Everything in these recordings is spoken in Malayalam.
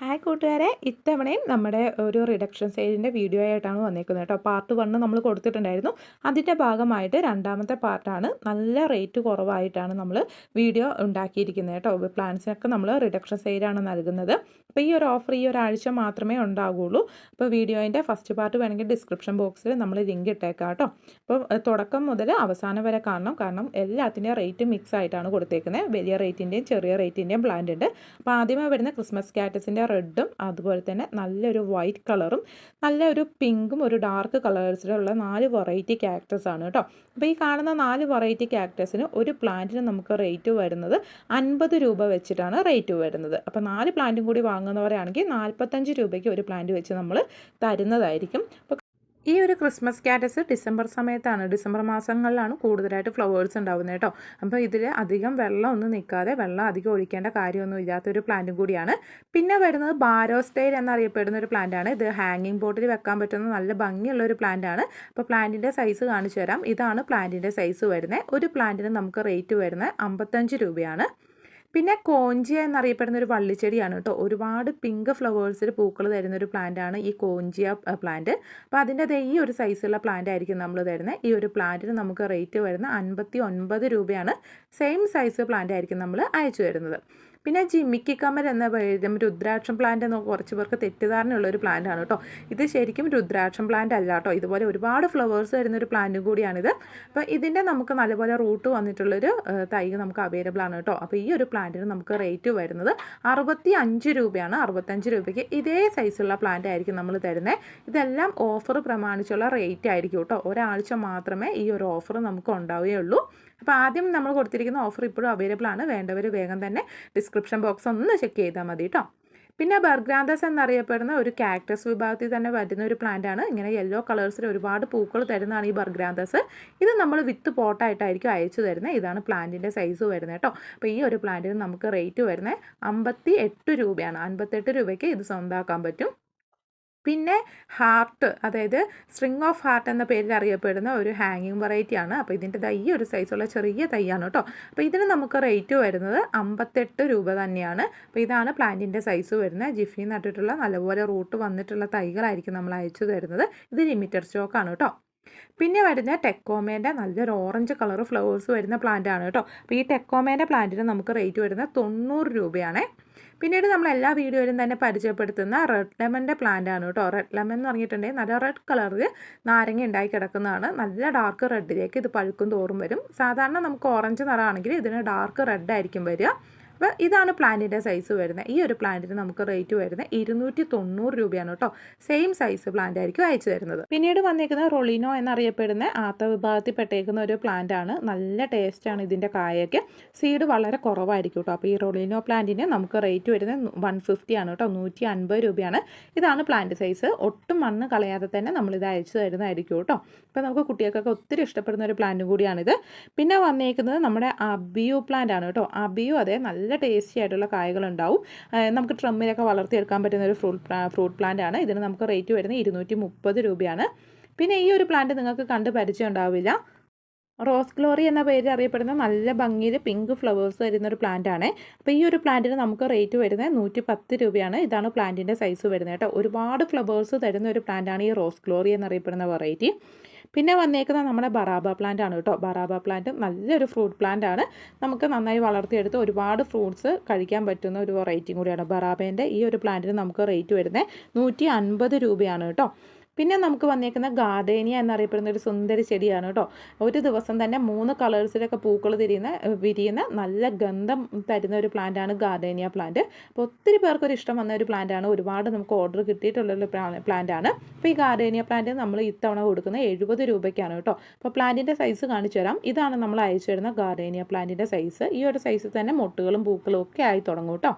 ഹായ് കൂട്ടുകാരെ ഇത്തവണയും നമ്മുടെ ഒരു റിഡക്ഷൻ സെയിലിന്റെ വീഡിയോ ആയിട്ടാണ് വന്നേക്കുന്നത് കേട്ടോ. പാർട്ട് വണ്ണ് നമ്മൾ കൊടുത്തിട്ടുണ്ടായിരുന്നു. അതിന്റെ ഭാഗമായിട്ട് രണ്ടാമത്തെ പാർട്ടാണ് നല്ല റേറ്റ് കുറവായിട്ടാണ് നമ്മൾ വീഡിയോ ഉണ്ടാക്കിയിരിക്കുന്നത് കേട്ടോ. പ്ലാൻസിനൊക്കെ നമ്മൾ റിഡക്ഷൻ സെയിലാണ് നൽകുന്നത്. അപ്പോൾ ഈ ഒരു ഓഫർ ഈ ഒരാഴ്ച മാത്രമേ ഉണ്ടാകുള്ളൂ അപ്പോൾ വീഡിയോന്റെ ഫസ്റ്റ് പാർട്ട് വേണമെങ്കിൽ ഡിസ്ക്രിപ്ഷൻ ബോക്സിൽ നമ്മൾ ലിങ്ക് ഇട്ടേക്കാം കേട്ടോ. അപ്പോൾ തുടക്കം മുതൽ അവസാനം വരെ കാണണം. കാരണം എല്ലാത്തിന്റെയും റേറ്റ് മിക്സ് ആയിട്ടാണ് കൊടുത്തേക്കുന്നത്. വലിയ റേറ്റിന്റെയും ചെറിയ റേറ്റിന്റെയും പ്ലാന്റ് ഉണ്ട്. അപ്പോൾ ആദ്യമേ വരുന്ന ക്രിസ്മസ് കാറ്റസിന്റെ റെഡും അതുപോലെ തന്നെ നല്ലൊരു വൈറ്റ് കളറും നല്ല ഒരു പിങ്കും ഒരു ഡാർക്ക് കളേഴ്സിലുള്ള നാല് വെറൈറ്റി ക്യാക്ടസ് ആണ് കേട്ടോ. അപ്പോൾ ഈ കാണുന്ന നാല് വെറൈറ്റി ക്യാക്ടസിന് ഒരു പ്ലാന്റിന് നമുക്ക് റേറ്റ് വരുന്നത് അൻപത് രൂപ വെച്ചിട്ടാണ് റേറ്റ് വരുന്നത്. അപ്പോൾ നാല് പ്ലാന്റും കൂടി വാങ്ങുന്നവരാണെങ്കിൽ നാൽപ്പത്തഞ്ച് രൂപയ്ക്ക് ഒരു പ്ലാന്റ് വെച്ച് നമ്മൾ തരുന്നതായിരിക്കും. അപ്പോൾ ഈ ഒരു ക്രിസ്മസ് കാറ്റസ് ഡിസംബർ സമയത്താണ്. ഡിസംബർ മാസങ്ങളിലാണ് കൂടുതലായിട്ട് ഫ്ലവേഴ്സ് ഉണ്ടാവുന്നത് കേട്ടോ. അപ്പോൾ ഇതിൽ അധികം വെള്ളം ഒന്നും നിൽക്കാതെ വെള്ളം അധികം ഒഴിക്കേണ്ട കാര്യമൊന്നും ഇല്ലാത്തൊരു പ്ലാന്റും കൂടിയാണ്. പിന്നെ വരുന്നത് ബാരോസ്റ്റൈൽ എന്നറിയപ്പെടുന്ന ഒരു പ്ലാന്റാണ് ഇത് ഹാങ്ങിങ് ബോട്ടിൽ വെക്കാൻ പറ്റുന്ന നല്ല ഭംഗിയുള്ള ഒരു പ്ലാന്റാണ് അപ്പോൾ പ്ലാന്റിന്റെ സൈസ് കാണിച്ചു തരാം ഇതാണ് പ്ലാന്റിന്റെ സൈസ് വരുന്നത്. ഒരു പ്ലാന്റിന് നമുക്ക് റേറ്റ് വരുന്നത് അമ്പത്തഞ്ച് രൂപയാണ്. പിന്നെ കോഞ്ചിയ എന്നറിയപ്പെടുന്ന ഒരു വള്ളിച്ചെടിയാണ് കേട്ടോ. ഒരുപാട് പിങ്ക് ഫ്ലവേഴ്സിൽ പൂക്കൾ തരുന്ന ഒരു പ്ലാന്റ് ആണ് ഈ കോഞ്ചിയ പ്ലാന്റ് അപ്പോൾ അതിന്റെ അതേ ഈ ഒരു സൈസുള്ള പ്ലാന്റ് ആയിരിക്കും നമ്മൾ തരുന്നത് ഈ ഒരു പ്ലാന്റിന് നമുക്ക് റേറ്റ് വരുന്ന അൻപത്തി രൂപയാണ് സെയിം സൈസ് പ്ലാന്റ് ആയിരിക്കും നമ്മൾ അയച്ചു തരുന്നത്. പിന്നെ ജിമ്മിക്കി കമൽ എന്ന പേരും രുദ്രാക്ഷം പ്ലാന്റ് എന്ന് കുറച്ച് പേർക്ക് തെറ്റിദ്ധാരണയുള്ള ഒരു പ്ലാന്റ് ആണ് കേട്ടോ. ഇത് ശരിക്കും രുദ്രാക്ഷം പ്ലാന്റ് അല്ല കേട്ടോ. ഇതുപോലെ ഒരുപാട് ഫ്ലവേഴ്സ് വരുന്ന ഒരു പ്ലാന്റും കൂടിയാണിത്. അപ്പോൾ ഇതിന്റെ നമുക്ക് നല്ലപോലെ റൂട്ട് വന്നിട്ടുള്ളൊരു തൈ നമുക്ക് അവൈലബിൾ ആണ് കേട്ടോ. അപ്പോൾ ഈ ഒരു പ്ലാന്റിന് നമുക്ക് റേറ്റ് വരുന്നത് അറുപത്തി അഞ്ച് രൂപയാണ്. അറുപത്തഞ്ച് രൂപയ്ക്ക് ഇതേ സൈസുള്ള പ്ലാന്റ് ആയിരിക്കും നമ്മൾ തരുന്നത് ഇതെല്ലാം ഓഫർ പ്രമാണിച്ചുള്ള റേറ്റ് ആയിരിക്കും കേട്ടോ. ഒരാഴ്ച മാത്രമേ ഈ ഒരു ഓഫർ നമുക്ക് ഉണ്ടാവുകയുള്ളൂ. അപ്പോൾ ആദ്യം നമ്മൾ കൊടുത്തിരിക്കുന്ന ഓഫർ ഇപ്പോഴും അവൈലബിൾ ആണ്. വേണ്ടവർ വേഗം തന്നെ ഡിസ്ക്രിപ്ഷൻ ബോക്സ് ഒന്ന് ചെക്ക് ചെയ്താൽ മതി കേട്ടോ പിന്നെ ബർഗ്രാന്തസ് എന്നറിയപ്പെടുന്ന ഒരു കാക്ടസ് വിഭാഗത്തിൽ തന്നെ വരുന്ന ഒരു പ്ലാന്റ് ആണ്. ഇങ്ങനെ യെല്ലോ കളേഴ്സിൽ ഒരുപാട് പൂക്കൾ തരുന്നതാണ് ഈ ബർഗ്രാന്തസ്. ഇത് നമ്മൾ വിത്ത് പോട്ടായിട്ടായിരിക്കും അയച്ചു തരുന്നത് ഇതാണ് പ്ലാന്റിന്റെ സൈസ് വരുന്നത് കേട്ടോ അപ്പോൾ ഈ ഒരു പ്ലാന്റിന് നമുക്ക് റേറ്റ് വരുന്നത് അമ്പത്തി എട്ട് രൂപയാണ്. അൻപത്തെട്ട് രൂപയ്ക്ക് ഇത് സ്വന്തമാക്കാൻ പറ്റും. പിന്നെ ഹാർട്ട് അതായത് സ്ട്രിങ് ഓഫ് ഹാർട്ട് എന്ന പേരിൽ അറിയപ്പെടുന്ന ഒരു ഹാങ്ങിങ് വെറൈറ്റി ആണ്. അപ്പോൾ ഇതിന്റെ തൈ ഒരു സൈസുള്ള ചെറിയ തൈയാണ് കേട്ടോ. അപ്പോൾ ഇതിന് നമുക്ക് റേറ്റ് വരുന്നത് അമ്പത്തെട്ട് രൂപ തന്നെയാണ്. അപ്പോൾ ഇതാണ് പ്ലാന്റിന്റെ സൈസ് വരുന്നത്. ജിഫി നട്ടിട്ടുള്ള നല്ലപോലെ റൂട്ട് വന്നിട്ടുള്ള തൈകളായിരിക്കും നമ്മൾ അയച്ചു തരുന്നത്. ഇത് ലിമിറ്റഡ് സ്റ്റോക്കാണ് കേട്ടോ. പിന്നെ വരുന്ന ടെക്കോമേന്റെ നല്ലൊരു ഓറഞ്ച് കളർ ഫ്ലവേഴ്സ് വരുന്ന പ്ലാന്റ് ആണ് കേട്ടോ. അപ്പോൾ ഈ ടെക്കോമേന്റെ പ്ലാന്റിന് നമുക്ക് റേറ്റ് വരുന്നത് തൊണ്ണൂറ് രൂപയാണേ. പിന്നീട് നമ്മൾ എല്ലാ വീഡിയോയിലും തന്നെ പരിചയപ്പെടുത്തുന്ന റെഡ് ലെമന്റെ പ്ലാന്റ് ആണ് കേട്ടോ. റെഡ് ലെമൺ എന്ന് പറഞ്ഞിട്ടുണ്ടെങ്കിൽ നല്ല റെഡ് കളറിൽ നാരങ്ങ ഉണ്ടായി കിടക്കുന്നതാണ്. നല്ല ഡാർക്ക് റെഡിലേക്ക് ഇത് പഴുക്കും തോറും വരും. സാധാരണ നമുക്ക് ഓറഞ്ച് നിറമാണെങ്കിൽ ഇതിന് ഡാർക്ക് റെഡ് ആയിരിക്കും വരിക. അപ്പോൾ ഇതാണ് പ്ലാന്റിന്റെ സൈസ് വരുന്നത്. ഈ ഒരു പ്ലാന്റിന് നമുക്ക് റേറ്റ് വരുന്നത് ഇരുന്നൂറ്റി തൊണ്ണൂറ് രൂപയാണ് കേട്ടോ. സെയിം സൈസ് പ്ലാന്റ് ആയിരിക്കും അയച്ചു തരുന്നത്. പിന്നീട് വന്നിരിക്കുന്ന റൊളിനോ എന്നറിയപ്പെടുന്ന ആത്ത വിഭാഗത്തിൽ പെട്ടേക്കുന്ന ഒരു പ്ലാന്റ് ആണ്. നല്ല ടേസ്റ്റാണ് ഇതിന്റെ കായയ്ക്ക്. സീഡ് വളരെ കുറവായിരിക്കും കേട്ടോ. അപ്പോൾ ഈ റൊളിനോ പ്ലാന്റിന് നമുക്ക് റേറ്റ് വരുന്നത് വൺ ഫിഫ്റ്റി ആണ് കേട്ടോ. നൂറ്റി അൻപത് രൂപയാണ്. ഇതാണ് പ്ലാന്റ് സൈസ് ഒട്ടും മണ്ണ് കളയാതെ തന്നെ നമ്മളിത് അയച്ചു തരുന്നതായിരിക്കും കേട്ടോ. അപ്പോൾ നമുക്ക് കുട്ടികൾക്കൊക്കെ ഒത്തിരി ഇഷ്ടപ്പെടുന്ന ഒരു പ്ലാന്റും കൂടിയാണിത്. പിന്നെ വന്നേക്കുന്നത് നമ്മുടെ അബിയു പ്ലാന്റ് ആണ് കേട്ടോ. അബിയു അതേ നല്ല നല്ല ടേസ്റ്റി ആയിട്ടുള്ള കായകളുണ്ടാവും. നമുക്ക് ട്രമ്മിലൊക്കെ വളർത്തിയെടുക്കാൻ പറ്റുന്ന ഒരു ഫ്രൂട്ട് ഫ്രൂട്ട് പ്ലാന്റ് ആണ്. ഇതിന് നമുക്ക് റേറ്റ് വരുന്നത് ഇരുന്നൂറ്റി മുപ്പത് രൂപയാണ്. പിന്നെ ഈ ഒരു പ്ലാന്റ് നിങ്ങൾക്ക് കണ്ട് പരിചയം ഉണ്ടാവില്ല റോസ് ഗ്ലോറി എന്ന പേരിൽ അറിയപ്പെടുന്ന നല്ല ഭംഗിയിൽ പിങ്ക് ഫ്ലവേഴ്സ് വരുന്ന ഒരു പ്ലാന്റ് ആണ്. അപ്പോൾ ഈ ഒരു പ്ലാന്റിന് നമുക്ക് റേറ്റ് വരുന്നത് നൂറ്റി പത്ത് രൂപയാണ്. ഇതാണ് പ്ലാന്റിന്റെ സൈസ് വരുന്നത് കേട്ടോ. ഒരുപാട് ഫ്ലവേഴ്സ് തരുന്ന ഒരു പ്ലാന്റാണ് ഈ റോസ് ഗ്ലോറി എന്നറിയപ്പെടുന്ന വെറൈറ്റി പിന്നെ വന്നേക്കുന്നത് നമ്മുടെ ബറാബ പ്ലാന്റ് ആണ് കേട്ടോ. ബറാബ പ്ലാന്റ് നല്ലൊരു ഫ്രൂട്ട് പ്ലാന്റ് ആണ്. നമുക്ക് നന്നായി വളർത്തിയെടുത്ത് ഒരുപാട് ഫ്രൂട്ട്സ് കഴിക്കാൻ പറ്റുന്ന ഒരു വെറൈറ്റിയും കൂടിയാണ്. ബറാബേന്റെ ഈ ഒരു പ്ലാന്റിന് നമുക്ക് റേറ്റ് വരുന്നത് നൂറ്റി രൂപയാണ് കേട്ടോ. പിന്നെ നമുക്ക് വന്നേക്കുന്ന ഗാർഡേനിയ എന്നറിയപ്പെടുന്ന ഒരു സുന്ദര ചെടിയാണ് കേട്ടോ. ഒരു ദിവസം തന്നെ മൂന്ന് കളേഴ്സിലൊക്കെ പൂക്കൾ തിരിയുന്ന വിരിയുന്ന നല്ല ഗന്ധം തരുന്ന ഒരു പ്ലാന്റാണ് ഗാർഡേനിയ പ്ലാന്റ്. അപ്പോൾ ഒത്തിരി പേർക്കൊരു ഇഷ്ടം വന്ന ഒരു പ്ലാന്റാണ്. ഒരുപാട് നമുക്ക് ഓർഡർ കിട്ടിയിട്ടുള്ള കിട്ടിയിട്ടുള്ളൊരു പ്ലാന്റാണ്. അപ്പോൾ ഈ ഗാർഡേനിയ പ്ലാന്റ് നമ്മൾ ഇത്തവണ കൊടുക്കുന്ന എഴുപത് രൂപയ്ക്കാണ് കേട്ടോ. അപ്പോൾ പ്ലാന്റിന്റെ സൈസ് കാണിച്ചു തരാം. ഇതാണ് നമ്മൾ അയച്ചു തരുന്ന ഗാർഡേനിയ പ്ലാന്റിന്റെ സൈസ്. ഈ ഒരു സൈസിൽ തന്നെ മൊട്ടുകളും പൂക്കളും ഒക്കെ ആയി തുടങ്ങും കേട്ടോ.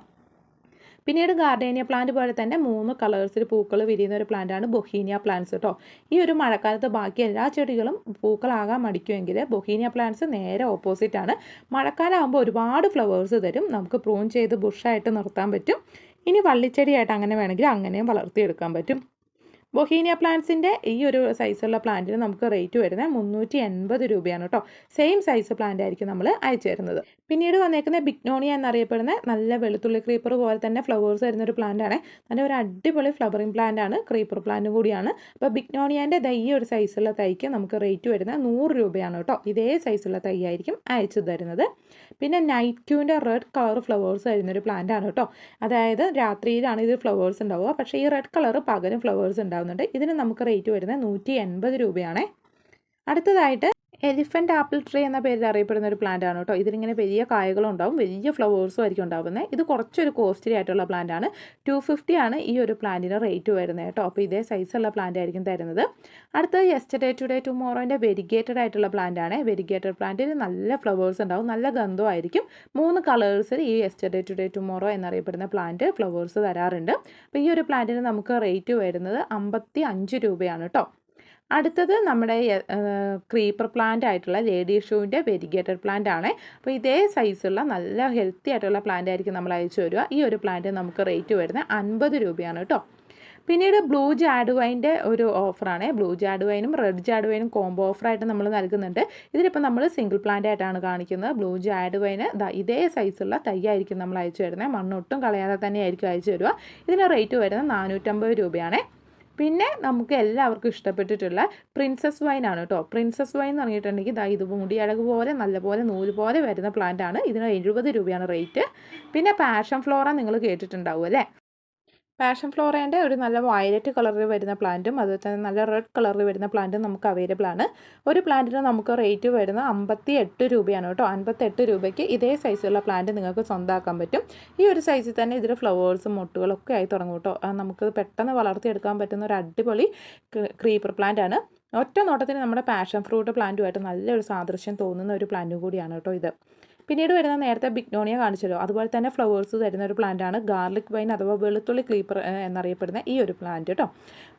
പിന്നീട് ഗാർഡേനിയ പ്ലാന്റ് പോലെ തന്നെ മൂന്ന് കളേഴ്സിൽ പൂക്കൾ വിരിയുന്ന ഒരു പ്ലാന്റാണ് ബൊഹീനിയ പ്ലാന്റ്സ് കേട്ടോ ഈ ഒരു മഴക്കാലത്ത് ബാക്കി എല്ലാ ചെടികളും പൂക്കളാകാൻ മടിക്കുമെങ്കിൽ ബൊഹീനിയ പ്ലാന്റ്സ് നേരെ ഓപ്പോസിറ്റ് ആണ്. മഴക്കാലമാകുമ്പോൾ ഒരുപാട് ഫ്ലവേഴ്സ് തരും. നമുക്ക് പ്രൂൺ ചെയ്ത് ബുഷായിട്ട് നിർത്താൻ പറ്റും. ഇനി വള്ളിച്ചെടിയായിട്ട് അങ്ങനെ വേണമെങ്കിൽ അങ്ങനെയും വളർത്തിയെടുക്കാൻ പറ്റും. ബൊഹീനിയ പ്ലാന്റ്സിന്റെ ഈ ഒരു സൈസുള്ള പ്ലാന്റിന് നമുക്ക് റേറ്റ് വരുന്നത് മുന്നൂറ്റി എൺപത് രൂപയാണ് കേട്ടോ സെയിം സൈസ് പ്ലാന്റ് ആയിരിക്കും നമ്മൾ അയച്ചു തരുന്നത്. പിന്നീട് വന്നേക്കുന്ന ബിഗ്നോണിയ എന്നറിയപ്പെടുന്ന നല്ല വെളുത്തുള്ളി ക്രീപ്പർ പോലെ തന്നെ ഫ്ലവേഴ്സ് വരുന്ന ഒരു പ്ലാന്റ് ആണ്. നല്ല ഒരു അടിപൊളി ഫ്ലവറിംഗ് പ്ലാന്റ് ആണ് ക്രീപ്പർ പ്ലാന്റും കൂടിയാണ്. അപ്പോൾ ബിഗ്നോണിയന്റെ തൈ ഒരു സൈസുള്ള തൈക്ക് നമുക്ക് റേറ്റ് വരുന്നത് നൂറ് രൂപയാണ് കേട്ടോ ഇതേ സൈസുള്ള തൈ ആയിരിക്കും അയച്ചു തരുന്നത്. പിന്നെ നൈറ്റ് ക്യൂവിന്റെ റെഡ് കളർ ഫ്ലവേഴ്സ് വരുന്നൊരു പ്ലാന്റ് ആണ് കേട്ടോ അതായത് രാത്രിയിലാണ് ഇത് ഫ്ലവേഴ്സ് ഉണ്ടാവുക. പക്ഷേ ഈ റെഡ് കളർ പകലും ഫ്ലവേഴ്സ് ഉണ്ടാവുന്നുണ്ട്. ഇതിന് നമുക്ക് റേറ്റ് വരുന്നത് നൂറ്റി എൺപത് രൂപയാണേ. അടുത്തതായിട്ട് എലിഫന്റ് ആപ്പിൾ ട്രീ എന്ന പേരിൽ അറിയപ്പെടുന്ന ഒരു പ്ലാന്റ് ആണ് കേട്ടോ. ഇതിലിങ്ങനെ വലിയ കായകളും ഉണ്ടാവും വലിയ ഫ്ലവേഴ്സും ആയിരിക്കും ഉണ്ടാവുന്നത് ഇത് കുറച്ചൊരു കോസ്റ്റ്ലി ആയിട്ടുള്ള പ്ലാന്റ് ആണ്. ടു ഫിഫ്റ്റി ആണ് ഈ ഒരു പ്ലാന്റിന് റേറ്റ് വരുന്നത് കേട്ടോ. അപ്പോൾ ഇതേ സൈസുള്ള പ്ലാന്റ് ആയിരിക്കും തരുന്നത്. അടുത്തത് യെസ്റ്റർഡേ ടുഡേ ടുമോറോന്റെ വെരിഗേറ്റഡ് ആയിട്ടുള്ള പ്ലാന്റ് ആണ്. വെരിഗേറ്റഡ് പ്ലാന്റിൽ നല്ല ഫ്ലവേഴ്സ് ഉണ്ടാവും നല്ല ഗന്ധമായിരിക്കും മൂന്ന് കളേഴ്സിൽ ഈ യെസ്റ്റർഡേ ടുഡേ ടുമോറോ എന്നറിയപ്പെടുന്ന പ്ലാന്റ് ഫ്ലവേഴ്സ് തരാറുണ്ട്. അപ്പോൾ ഈ ഒരു പ്ലാന്റിന് നമുക്ക് റേറ്റ് വരുന്നത് അമ്പത്തി അഞ്ച് രൂപയാണ് കേട്ടോ. അടുത്തത് നമ്മുടെ ക്രീപ്പർ പ്ലാന്റ് ആയിട്ടുള്ള ലേഡി ഷൂവിന്റെ വെരിഗേറ്റഡ് പ്ലാന്റ് ആണ്. അപ്പോൾ ഇതേ സൈസുള്ള നല്ല ഹെൽത്തി ആയിട്ടുള്ള പ്ലാന്റ് ആയിരിക്കും നമ്മൾ അയച്ചു വരിക ഈ ഒരു പ്ലാന്റ് നമുക്ക് റേറ്റ് വരുന്നത് അൻപത് രൂപയാണ് കേട്ടോ. പിന്നീട് ബ്ലൂ ജാഡുവൈന്റെ ഒരു ഓഫറാണ് ബ്ലൂ ജാഡുവൈനും റെഡ് ജാഡുവൈനും കോംബോ ഓഫറായിട്ട് നമ്മൾ നൽകുന്നുണ്ട്. ഇതിലിപ്പോൾ നമ്മൾ സിംഗിൾ പ്ലാന്റ് ആയിട്ടാണ് കാണിക്കുന്നത്. ബ്ലൂ ജാഡുവൈന് ഇതേ സൈസുള്ള തൈ ആയിരിക്കും നമ്മൾ അയച്ചു തരുന്നത്. മണ്ണൊട്ടും കളയാതെ തന്നെ ആയിരിക്കും അയച്ചു വരിക ഇതിന് റേറ്റ് വരുന്നത് നാനൂറ്റമ്പത് രൂപയാണ്. പിന്നെ നമുക്ക് എല്ലാവർക്കും ഇഷ്ടപ്പെട്ടിട്ടുള്ള പ്രിൻസസ് വൈൻ ആണ് കേട്ടോ പ്രിൻസസ് വൈൻ എന്ന് പറഞ്ഞിട്ടുണ്ടെങ്കിൽ ഇതാ ഇത് മുടിയഴക് പോലെ നല്ലപോലെ നൂൽ പോലെ വരുന്ന പ്ലാന്റ് ആണ്. ഇതിന് എഴുപത് രൂപയാണ് റേറ്റ് പിന്നെ പാഷൻ ഫ്ലോറ നിങ്ങൾ കേട്ടിട്ടുണ്ടാവും അല്ലേ? പാഷൻ ഫ്ലോറേന്റെ ഒരു നല്ല വയലറ്റ് കളറിൽ വരുന്ന പ്ലാന്റും അതുപോലെ തന്നെ നല്ല റെഡ് കളറിൽ വരുന്ന പ്ലാന്റും നമുക്ക് അവൈലബിൾ ആണ്. ഒരു പ്ലാന്റിന് നമുക്ക് റേറ്റ് വരുന്നത് അമ്പത്തി എട്ട് രൂപയാണ് കേട്ടോ. അൻപത്തെട്ട് രൂപയ്ക്ക് ഇതേ സൈസുള്ള പ്ലാന്റ് നിങ്ങൾക്ക് സ്വന്തമാക്കാൻ പറ്റും. ഈ ഒരു സൈസിൽ തന്നെ ഇതിൽ ഫ്ലവേഴ്സും മുട്ടുകളൊക്കെ ആയി തുടങ്ങും കേട്ടോ. നമുക്ക് പെട്ടെന്ന് വളർത്തിയെടുക്കാൻ പറ്റുന്ന ഒരു അടിപൊളി ക്രീപ്പർ പ്ലാന്റ് ആണ്. ഒറ്റ നോട്ടത്തിന് നമ്മുടെ പാഷൻ ഫ്രൂട്ട് പ്ലാന്റുമായിട്ട് നല്ലൊരു സാദൃശ്യം തോന്നുന്ന ഒരു പ്ലാന്റും കൂടിയാണ് കേട്ടോ ഇത്. പിന്നീട് വരുന്ന നേരത്തെ ബിഗ്നോണിയ കാണിച്ചല്ലോ. അതുപോലെ തന്നെ ഫ്ലവേഴ്സ് തരുന്ന ഒരു പ്ലാന്റ് ആണ് ഗാർലിക് വൈൻ അഥവാ വെളുത്തുള്ളി ക്രീപ്പർ എന്നറിയപ്പെടുന്ന ഈ ഒരു പ്ലാന്റ് കേട്ടോ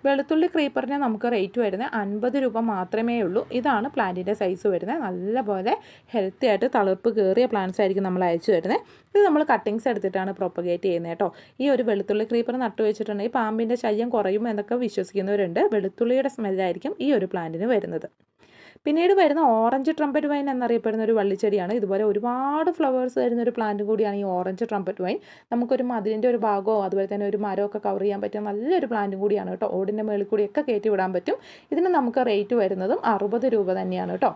വെളുത്തുള്ളി ക്രീപ്പറിന് നമുക്ക് റേറ്റ് വരുന്നത് അൻപത് രൂപ മാത്രമേ ഉള്ളൂ. ഇതാണ് പ്ലാന്റിന്റെ സൈസ് വരുന്നത്. നല്ലപോലെ ഹെൽത്തി ആയിട്ട് തളിർപ്പ് കയറിയ പ്ലാന്റ്സ് ആയിരിക്കും നമ്മൾ അയച്ചു വരുന്നത് ഇത് നമ്മൾ കട്ടിങ്സ് എടുത്തിട്ടാണ് പ്രൊപ്പഗേറ്റ് ചെയ്യുന്നത് കേട്ടോ ഈ ഒരു വെളുത്തുള്ളി ക്രീപ്പർ നട്ടു വെച്ചിട്ടുണ്ടെങ്കിൽ പാമ്പിന്റെ ശല്യം കുറയും എന്നൊക്കെ വിശ്വസിക്കുന്നവരുണ്ട്. വെളുത്തുള്ളിയുടെ സ്മെല്ലായിരിക്കും ഈ ഒരു പ്ലാന്റിന് വരുന്നത്. പിന്നീട് വരുന്ന ഓറഞ്ച് ട്രംപറ്റ് വൈൻ എന്നറിയപ്പെടുന്ന ഒരു വള്ളിച്ചെടിയാണ്. ഇതുപോലെ ഒരുപാട് ഫ്ലവേഴ്സ് വരുന്ന ഒരു പ്ലാന്റ് കൂടിയാണ് ഈ ഓറഞ്ച് ട്രംപറ്റ് വൈൻ. നമുക്കൊരു മതിലിന്റെ ഒരു ഭാഗമോ അതുപോലെ തന്നെ ഒരു മരമൊക്കെ കവർ ചെയ്യാൻ പറ്റിയ നല്ലൊരു പ്ലാന്റും കൂടിയാണ് കേട്ടോ. ഓടിന്റെ മേളിൽ കൂടിയൊക്കെ കയറ്റി വിടാൻ പറ്റും. ഇതിന് നമുക്ക് റേറ്റ് വരുന്നതും അറുപത് രൂപ തന്നെയാണ് കേട്ടോ.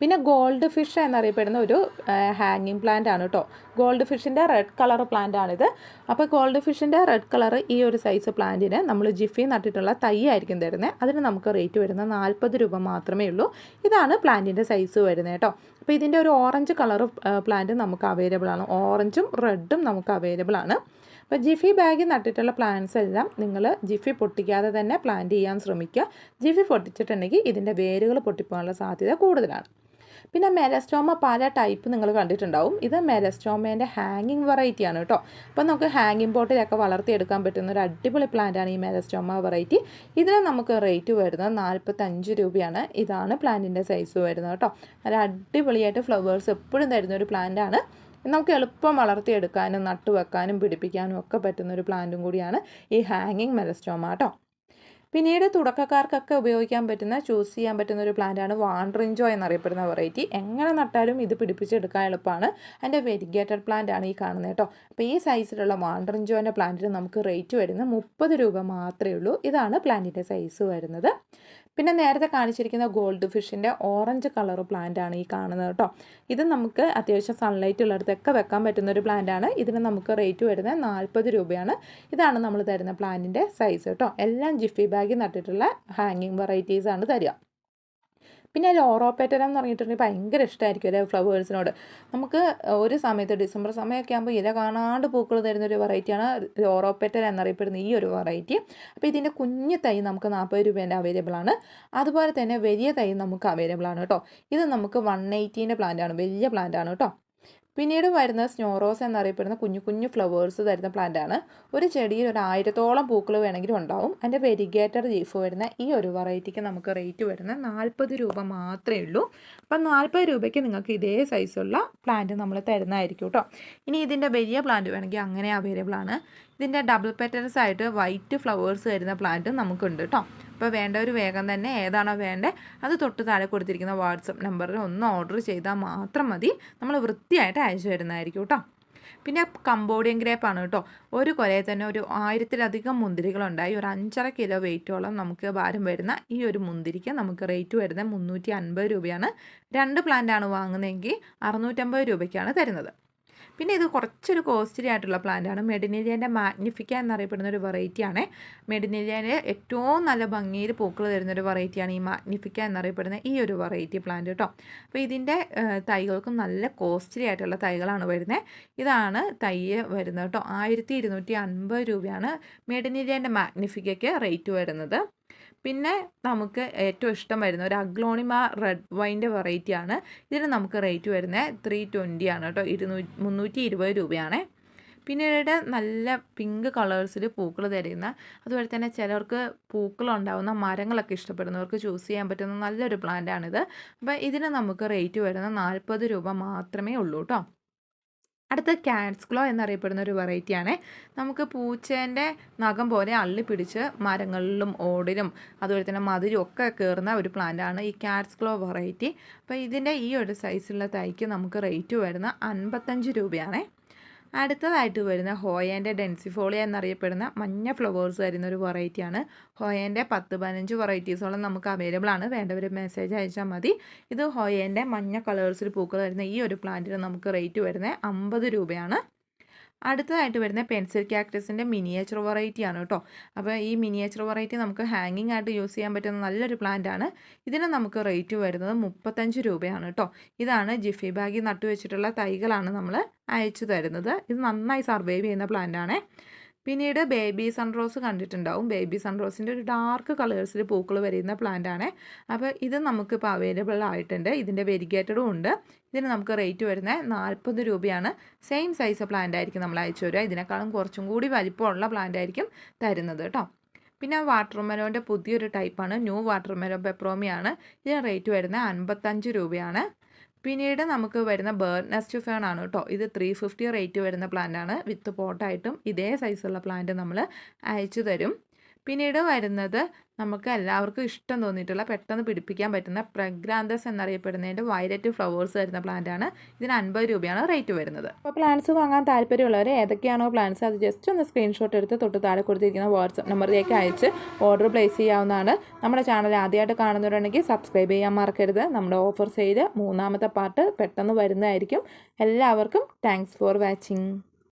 പിന്നെ ഗോൾഡ് ഫിഷ് എന്നറിയപ്പെടുന്ന ഒരു ഹാങ്ങിങ് പ്ലാന്റ് ആണ് കേട്ടോ ഗോൾഡ് ഫിഷിന്റെ റെഡ് കളർ പ്ലാന്റ് ആണിത്. അപ്പോൾ ഗോൾഡ് ഫിഷിന്റെ റെഡ് കളർ ഈ ഒരു സൈസ് പ്ലാന്റിന് നമ്മൾ ജിഫി നട്ടിട്ടുള്ള തൈ ആയിരിക്കും തരുന്നത് അതിന് നമുക്ക് റേറ്റ് വരുന്നത് നാൽപ്പത് രൂപ മാത്രമേ ഉള്ളൂ. ഇതാണ് പ്ലാന്റിന്റെ സൈസ് വരുന്നത് കേട്ടോ അപ്പോൾ ഇതിന്റെ ഒരു ഓറഞ്ച് കളർ പ്ലാന്റ് നമുക്ക് അവൈലബിൾ ആണ്. ഓറഞ്ചും റെഡും നമുക്ക് അവൈലബിൾ ആണ്. അപ്പോൾ ജിഫി ബാഗിൽ നട്ടിട്ടുള്ള പ്ലാന്റ്സ് എല്ലാം നിങ്ങൾ ജിഫി പൊട്ടിക്കാതെ തന്നെ പ്ലാന്റ് ചെയ്യാൻ ശ്രമിക്കുക. ജിഫി പൊട്ടിച്ചിട്ടുണ്ടെങ്കിൽ ഇതിന്റെ വേരുകൾ പൊട്ടിപ്പോകാനുള്ള സാധ്യത കൂടുതലാണ്. പിന്നെ മെലസ്റ്റോമ പല ടൈപ്പ് നിങ്ങൾ കണ്ടിട്ടുണ്ടാവും. ഇത് മെലസ്റ്റോമേന്റെ ഹാങ്ങിങ് വെറൈറ്റി ആണ് കേട്ടോ. അപ്പോൾ നമുക്ക് ഹാങ്ങിങ് പോട്ടിലൊക്കെ വളർത്തിയെടുക്കാൻ പറ്റുന്ന ഒരു അടിപൊളി പ്ലാന്റ് ആണ് ഈ മെലസ്റ്റോമ വെറൈറ്റി ഇതിന് നമുക്ക് റേറ്റ് വരുന്നത് നാൽപ്പത്തഞ്ച് രൂപയാണ്. ഇതാണ് പ്ലാന്റിന്റെ സൈസ് വരുന്നത് കേട്ടോ. നല്ല അടിപൊളിയായിട്ട് ഫ്ലവേഴ്സ് എപ്പോഴും തരുന്ന ഒരു പ്ലാന്റ് ആണ്. നമുക്ക് എളുപ്പം വളർത്തിയെടുക്കാനും നട്ടുവെക്കാനും പിടിപ്പിക്കാനും ഒക്കെ പറ്റുന്ന ഒരു പ്ലാന്റും കൂടിയാണ് ഈ ഹാങ്ങിങ് മെലസ്റ്റോമ കേട്ടോ. പിന്നീട് തുടക്കക്കാർക്കൊക്കെ ഉപയോഗിക്കാൻ പറ്റുന്ന ചൂസ് ചെയ്യാൻ പറ്റുന്ന ഒരു പ്ലാന്റാണ് വാണ്ടറിഞ്ചോ എന്നറിയപ്പെടുന്ന വെറൈറ്റി എങ്ങനെ നട്ടാലും ഇത് പിടിപ്പിച്ചെടുക്കാൻ എളുപ്പമാണ്. അതിന്റെ വെരിഗേറ്റഡ് പ്ലാന്റ് ആണ് ഈ കാണുന്നത് കേട്ടോ. അപ്പോൾ ഈ സൈസിലുള്ള വാണ്ടറിഞ്ചോന്റെ പ്ലാന്റിന് നമുക്ക് റേറ്റ് വരുന്നത് മുപ്പത് രൂപ മാത്രമേ ഉള്ളൂ. ഇതാണ് പ്ലാന്റിന്റെ സൈസ് വരുന്നത്. പിന്നെ നേരത്തെ കാണിച്ചിരിക്കുന്ന ഗോൾഡ് ഫിഷിന്റെ ഓറഞ്ച് കളർ പ്ലാന്റ് ആണ് ഈ കാണുന്നത് കേട്ടോ ഇത് നമുക്ക് അത്യാവശ്യം സൺലൈറ്റ് ഉള്ളിടത്തൊക്കെ വെക്കാൻ പറ്റുന്ന ഒരു പ്ലാന്റ് ആണ്. ഇതിന് നമുക്ക് റേറ്റ് വരുന്നത് നാൽപ്പത് രൂപയാണ്. ഇതാണ് നമ്മൾ തരുന്ന പ്ലാന്റിന്റെ സൈസ് കേട്ടോ എല്ലാം ജിഫി ബാഗിൽ നട്ടിട്ടുള്ള ഹാങ്ങിങ് വെറൈറ്റീസ് ആണ് തരിക. പിന്നെ ലോറോപ്പേറ്റരം എന്ന് പറഞ്ഞിട്ടുണ്ടെങ്കിൽ ഭയങ്കര ഇഷ്ടമായിരിക്കും അല്ലേ ഫ്ലവേഴ്സിനോട്. നമുക്ക് ഒരു സമയത്ത് ഡിസംബർ സമയമൊക്കെ ആകുമ്പോൾ ഇല കാണാണ്ട് പൂക്കൾ തരുന്ന ഒരു വെറൈറ്റിയാണ് ലോറോപ്പേറ്റർ എന്നറിയപ്പെടുന്ന ഈ ഒരു വെറൈറ്റി അപ്പോൾ ഇതിന്റെ കുഞ്ഞ് തൈ നമുക്ക് നാൽപ്പത് രൂപേന്റെ അവൈലബിൾ ആണ്. അതുപോലെ തന്നെ വലിയ തൈ നമുക്ക് അവൈലബിൾ ആണ് കേട്ടോ. ഇത് നമുക്ക് വൺ എയ്റ്റീന്റെ പ്ലാന്റ് ആണ് വലിയ പ്ലാന്റ് ആണ് കേട്ടോ. പിന്നീട് വരുന്ന സ്നോറോസ് എന്നറിയപ്പെടുന്ന കുഞ്ഞു കുഞ്ഞു ഫ്ലവേഴ്സ് തരുന്ന പ്ലാന്റ് ആണ്. ഒരു ചെടിയിൽ ഒരു ആയിരത്തോളം പൂക്കൾ വേണമെങ്കിലും ഉണ്ടാവും. അതിന്റെ വെരിഗേറ്റർ ലീഫ് വരുന്ന ഈ ഒരു വെറൈറ്റിക്ക് നമുക്ക് റേറ്റ് വരുന്ന നാൽപ്പത് രൂപ മാത്രമേ ഉള്ളൂ. അപ്പം നാൽപ്പത് രൂപയ്ക്ക് നിങ്ങൾക്ക് ഇതേ സൈസുള്ള പ്ലാന്റ് നമ്മൾ തരുന്നതായിരിക്കും കേട്ടോ ഇനി ഇതിന്റെ വലിയ പ്ലാന്റ് വേണമെങ്കിൽ അങ്ങനെ അവൈലബിൾ ആണ്. ഇതിന്റെ ഡബിൾ പെറ്റൽസ് ആയിട്ട് വൈറ്റ് ഫ്ലവേഴ്സ് വരുന്ന പ്ലാന്റും നമുക്കുണ്ട് കേട്ടോ അപ്പോൾ വേണ്ട ഒരു വേഗം തന്നെ ഏതാണോ വേണ്ടത് അത് തൊട്ട് താഴെ കൊടുത്തിരിക്കുന്ന വാട്സപ്പ് നമ്പറിൽ ഒന്ന് ഓർഡർ ചെയ്താൽ മാത്രം മതി. നമ്മൾ വൃത്തിയായിട്ട് അയച്ചു തരുന്നതായിരിക്കും കേട്ടോ പിന്നെ കമ്പോഡിയൻ ഗ്രേപ്പാണ് കേട്ടോ ഒരു കൊലയിൽ തന്നെ ഒരു ആയിരത്തിലധികം മുന്തിരികളുണ്ടായി. ഒരു അഞ്ചര കിലോ വെയിറ്റോളം നമുക്ക് ഭാരം വരുന്ന ഈ ഒരു മുന്തിരിക്ക് നമുക്ക് റേറ്റ് വരുന്നത് മുന്നൂറ്റി രൂപയാണ്. രണ്ട് പ്ലാന്റാണ് വാങ്ങുന്നതെങ്കിൽ അറുന്നൂറ്റമ്പത് രൂപയ്ക്കാണ് തരുന്നത്. പിന്നെ ഇത് കുറച്ചൊരു കോസ്റ്റ്ലി ആയിട്ടുള്ള പ്ലാന്റാണ് മെഡിനേരിയന്റെ മാഗ്നിഫിക്ക എന്നറിയപ്പെടുന്ന ഒരു വെറൈറ്റിയാണ് മെഡിനേരിയന്റെ ഏറ്റവും നല്ല ഭംഗിയിൽ പൂക്കൾ തരുന്ന ഒരു വെറൈറ്റിയാണ് ഈ മാഗ്നിഫിക്ക എന്നറിയപ്പെടുന്ന ഈ ഒരു വെറൈറ്റി പ്ലാന്റ് കേട്ടോ അപ്പോൾ ഇതിന്റെ തൈകൾക്കും നല്ല കോസ്റ്റ്ലി ആയിട്ടുള്ള തൈകളാണ് വരുന്നത് ഇതാണ് തൈ വരുന്നത് കേട്ടോ ആയിരത്തി ഇരുന്നൂറ്റി അൻപത് രൂപയാണ് മെഡിനേരിയന്റെ മാഗ്നിഫിക്കയ്ക്ക് റേറ്റ് വരുന്നത്. പിന്നെ നമുക്ക് ഏറ്റവും ഇഷ്ടം വരുന്ന ഒരു അഗ്ലോണിമ റെഡ് വൈന്റെ വെറൈറ്റിയാണ്. ഇതിന് നമുക്ക് റേറ്റ് വരുന്നത് ത്രീ ട്വന്റി ആണ് കേട്ടോ. ഇരുന്നൂ മുന്നൂറ്റി ഇരുപത് രൂപയാണ്. പിന്നീട് നല്ല പിങ്ക് കളേഴ്സിൽ പൂക്കൾ തരുന്ന അതുപോലെ തന്നെ ചിലർക്ക് പൂക്കളുണ്ടാവുന്ന മരങ്ങളൊക്കെ ഇഷ്ടപ്പെടുന്നവർക്ക് ചൂസ് ചെയ്യാൻ പറ്റുന്ന നല്ലൊരു പ്ലാന്റാണിത്. അപ്പോൾ ഇതിന് നമുക്ക് റേറ്റ് വരുന്നത് നാൽപ്പത് രൂപ മാത്രമേ ഉള്ളൂ കേട്ടോ. അടുത്ത കാറ്റ്സ് ക്ലോ എന്നറിയപ്പെടുന്ന ഒരു വെറൈറ്റിയാണ് നമുക്ക് പൂച്ചേന്റെ നഖം പോലെ അള്ളി പിടിച്ച് മരങ്ങളിലും ഓടിലും അതുപോലെ തന്നെ മതിലും ഒക്കെ കയറുന്ന ഒരു പ്ലാന്റാണ് ഈ കാറ്റ്സ് ക്ലോ വെറൈറ്റി അപ്പോൾ ഇതിന്റെ ഈ ഒരു സൈസുള്ള തൈക്ക് നമുക്ക് റേറ്റ് വരുന്ന അൻപത്തഞ്ച് രൂപയാണ്. അടുത്തതായിട്ട് വരുന്ന ഹോയേന്റെ ഡെൻസിഫോളിയ എന്നറിയപ്പെടുന്ന മഞ്ഞ ഫ്ലവേഴ്സ് വരുന്ന ഒരു വെറൈറ്റിയാണ്. ഹോയേന്റെ പത്ത് പതിനഞ്ച് വെറൈറ്റീസോളം നമുക്ക് അവൈലബിൾ ആണ്. വേണ്ടവർ മെസ്സേജ് അയച്ചാൽ മതി. ഇത് ഹോയേന്റെ മഞ്ഞ കളേഴ്സിൽ പൂക്കൾ വരുന്ന ഈ ഒരു പ്ലാന്റിന് നമുക്ക് റേറ്റ് വരുന്നത് അമ്പത് രൂപയാണ്. അടുത്തതായിട്ട് വരുന്ന പെൻസിൽ ക്യാക്ടസിന്റെ മിനിയേച്ചർ വെറൈറ്റി ആണ് കേട്ടോ. അപ്പോൾ ഈ മിനിയേച്ചർ വെറൈറ്റി നമുക്ക് ഹാങ്ങിങ് ആയിട്ട് യൂസ് ചെയ്യാൻ പറ്റുന്ന നല്ലൊരു പ്ലാന്റ് ആണ്. ഇതിന് നമുക്ക് റേറ്റ് വരുന്നത് മുപ്പത്തഞ്ച് രൂപയാണ് കേട്ടോ. ഇതാണ് ജിഫി ബാഗിൽ നട്ടുവെച്ചിട്ടുള്ള തൈകളാണ് നമ്മൾ അയച്ചു തരുന്നത്. ഇത് നന്നായി സർവൈവ് ചെയ്യുന്ന പ്ലാന്റ് ആണ്. പിന്നീട് ബേബി സൺറോസ് കണ്ടിട്ടുണ്ടാവും. ബേബി സൺറോസിന്റെ ഒരു ഡാർക്ക് കളേഴ്സിൽ പൂക്കൾ വരുന്ന പ്ലാന്റ് ആണ്. അപ്പോൾ ഇത് നമുക്കിപ്പോൾ അവൈലബിൾ ആയിട്ടുണ്ട്. ഇതിന്റെ വെരിഗേറ്റഡും ഉണ്ട്. ഇതിന് നമുക്ക് റേറ്റ് വരുന്നത് നാൽപ്പത് രൂപയാണ്. സെയിം സൈസ് പ്ലാന്റ് ആയിരിക്കും നമ്മൾ അയച്ചു തരിക. ഇതിനേക്കാളും കുറച്ചും കൂടി വലിപ്പമുള്ള പ്ലാന്റ് ആയിരിക്കും തരുന്നത് കേട്ടോ പിന്നെ വാട്ടർ മെലോന്റെ പുതിയൊരു ടൈപ്പാണ് ന്യൂ വാട്ടർ മെലോ പെപ്രോമിയാണ് ഇതിന് റേറ്റ് വരുന്നത് അൻപത്തഞ്ച് രൂപയാണ്. പിന്നീട് നമുക്ക് വരുന്ന ബേർഡ് നെസ്റ്റ് ഫേൺ ആണ് കേട്ടോ ഇത് ത്രീ ഫിഫ്റ്റി റേറ്റ് വരുന്ന പ്ലാന്റ് ആണ്. വിത്ത് പോട്ടായിട്ടും ഇതേ സൈസുള്ള പ്ലാന്റ് നമ്മൾ അയച്ചു തരും പിന്നീട് വരുന്നത് നമുക്ക് എല്ലാവർക്കും ഇഷ്ടം തോന്നിയിട്ടുള്ള പെട്ടെന്ന് പിടിപ്പിക്കാൻ പറ്റുന്ന പ്രഗ്രാന്തസ് എന്നറിയപ്പെടുന്നതിന്റെ വയലറ്റ് ഫ്ലവേഴ്സ് വരുന്ന പ്ലാന്റ് ആണ്. ഇതിന് അൻപത് രൂപയാണ് റേറ്റ് വരുന്നത്. അപ്പോൾ പ്ലാന്റ്സ് വാങ്ങാൻ താല്പര്യമുള്ളവർ ഏതൊക്കെയാണോ പ്ലാന്റ്സ് അത് ജസ്റ്റ് ഒന്ന് സ്ക്രീൻഷോട്ട് എടുത്ത് തൊട്ട് താഴെ കൊടുത്തിരിക്കുന്ന വാട്സപ്പ് നമ്പറിലേക്ക് അയച്ച് ഓർഡർ പ്ലേസ് ചെയ്യാവുന്നതാണ്. നമ്മുടെ ചാനൽ ആദ്യമായിട്ട് കാണുന്നവരുണ്ടെങ്കിൽ സബ്സ്ക്രൈബ് ചെയ്യാൻ മറക്കരുത്. നമ്മുടെ ഓഫർ സെയിൽ മൂന്നാമത്തെ പാർട്ട് പെട്ടെന്ന് വരുന്നതായിരിക്കും. എല്ലാവർക്കും താങ്ക്സ് ഫോർ വാച്ചിങ്